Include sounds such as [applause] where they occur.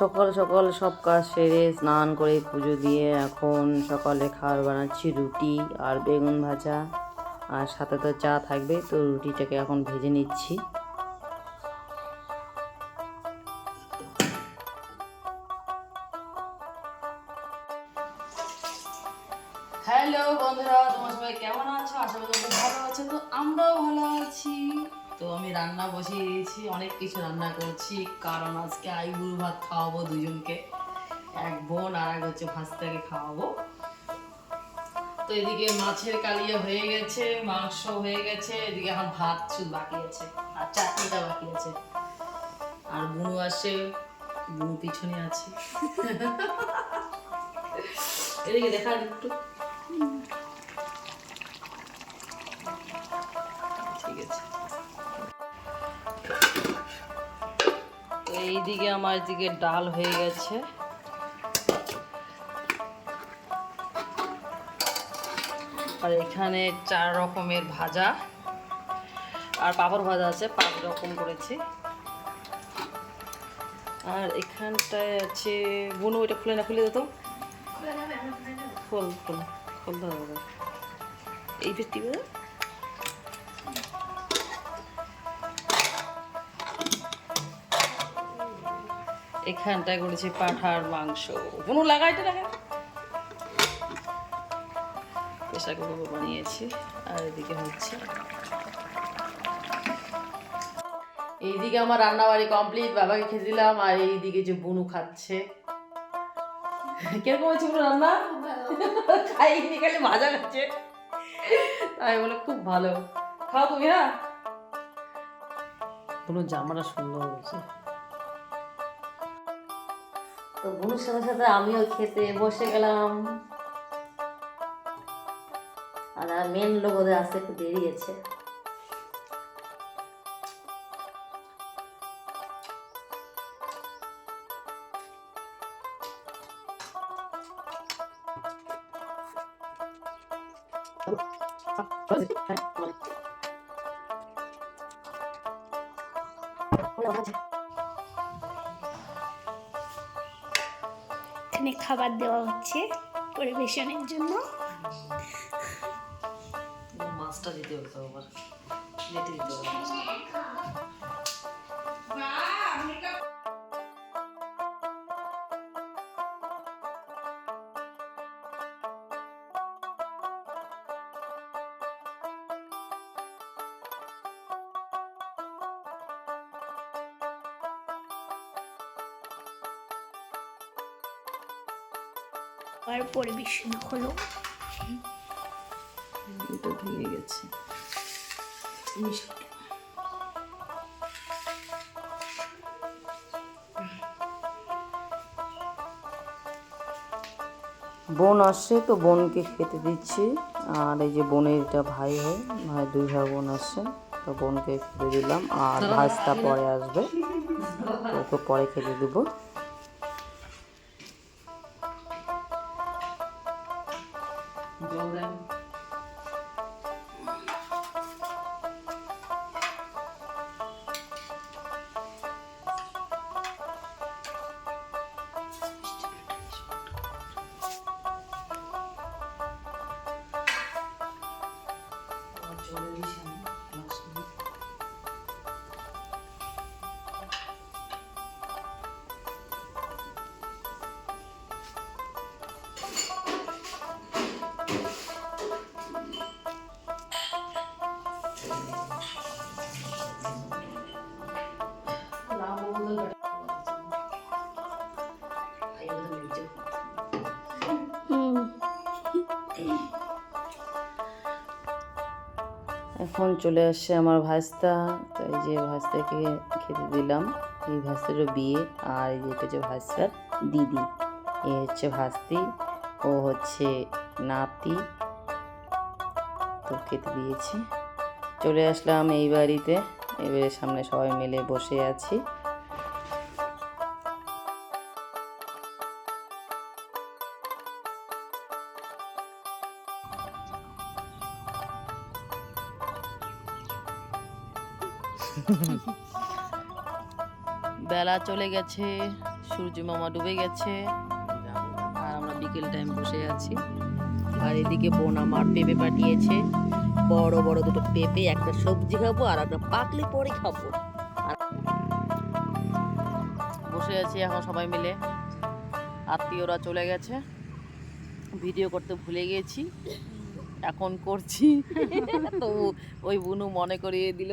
সকাল সকাল সব কাজ সেরে স্নান করে পুজো দিয়ে এখন সকালে খাবার বানাচ্ছি রুটি আর বেগুন ভাজা। আর সাথে তো চা থাকবে, তো রুটিটাকে এখন ভেজে নিচ্ছি। হ্যালো বন্ধুরা, তোমার সবাই কেমন আছো? আশা করি ভালো আছো, তো আমরাও ভালো আছি। তো আমি রান্না বসিয়ে দিয়েছি, অনেক কিছু রান্না করছি। কারণ আজকে আইবুড়ো ভাত খাওয়াবো দুজনকে। এক বোন আর এক হচ্ছে ভাস্তাকে খাওয়াবো। তো এদিকে মাছের কালিয়া হয়ে গেছে, মাংস হয়ে গেছে, এদিকে এখন ভাত শুধু বাকি আছে, আর চাটনিটা বাকি আছে। আর বুনু আসে বুনু পিছনে আছে। এদিকে দেখা একটু। ঠিক আছে। এইদিকে আমার দিকে ডাল হয়ে গেছে আর এখানে চার রকমের ভাজা আর পাপড় ভাজা আছে পাঁচ রকম করেছি আর এখানটায় আছে বুনু ওইটা খুলে না খুলে দিত খোল খোল খোল দাও এই পেটি এখানটায় করেছি পাঠার মাংস। বুনু লাগাইতে লাগা প্রেশার কুকার বানিয়েছি। আর এদিকে হচ্ছে এইদিকে আমার রান্না বাড়ি কমপ্লিট বাবাকে খেয়ে দিলাম আর এইদিকে যে বুনু খাচ্ছে। কীরকম হচ্ছে বুনু রান্না? খাইনি খালি ভাজা খাচ্ছে। তাই বলে খুব ভালো। খাও তুমি হ্যাঁ? বুনুর জামাটা সুন্দর হয়েছে। তো বুনুর সাথে সাথে আমিও খেতে বসে গেলাম। আর মেন লোক ওদের আসতে একটু দেরি আছে এখানে খাবার দেওয়া হচ্ছে পরিবেশনের জন্য। মাছটা দিতে হবে আবার। দিতে হবে। আর পরিবেশন হলো। এটা ভেঙে গেছে। বোন আসছে তো বোনকে খেতে দিচ্ছি। আর এই যে বোনের এটা ভাই হয় ভাই দুই ভাই বোন আসছে তো বোনকে খেতে দিলাম। আর ভাজটা পরে আসবে তো ওকে পরে খেতে দেবো। এখন চলে আসছে আমার ভাস্তা। তো এই যে ভাস্তাকে খেতে দিলাম। এই ভাস্তারও বিয়ে আর এই যে হচ্ছে ভাস্তার দিদি। এ হচ্ছে ভাস্তি, ও হচ্ছে নাতি। তো খেতে দিয়েছি। চলে আসলাম এই বাড়িতে। এবারে সামনে সবাই মিলে বসে আছি। বেলা চলে গেছে, সূর্য মামা ডুবে গেছে। আর আমরা বিকেল টাইম বসে আছি। আর এদিকে বোন আমার পেঁপে পাঠিয়েছে। বড় বড় দুটো পেঁপে একটা সবজি খাব আর একটা পাকলি পরে খাব। বসে আছি এখন সবাই মিলে। আত্মীয়রা চলে গেছে। ভিডিও করতে ভুলে গেছি। এখন করছি। [laughs] তো ওই বুনু মনে করিয়ে দিল।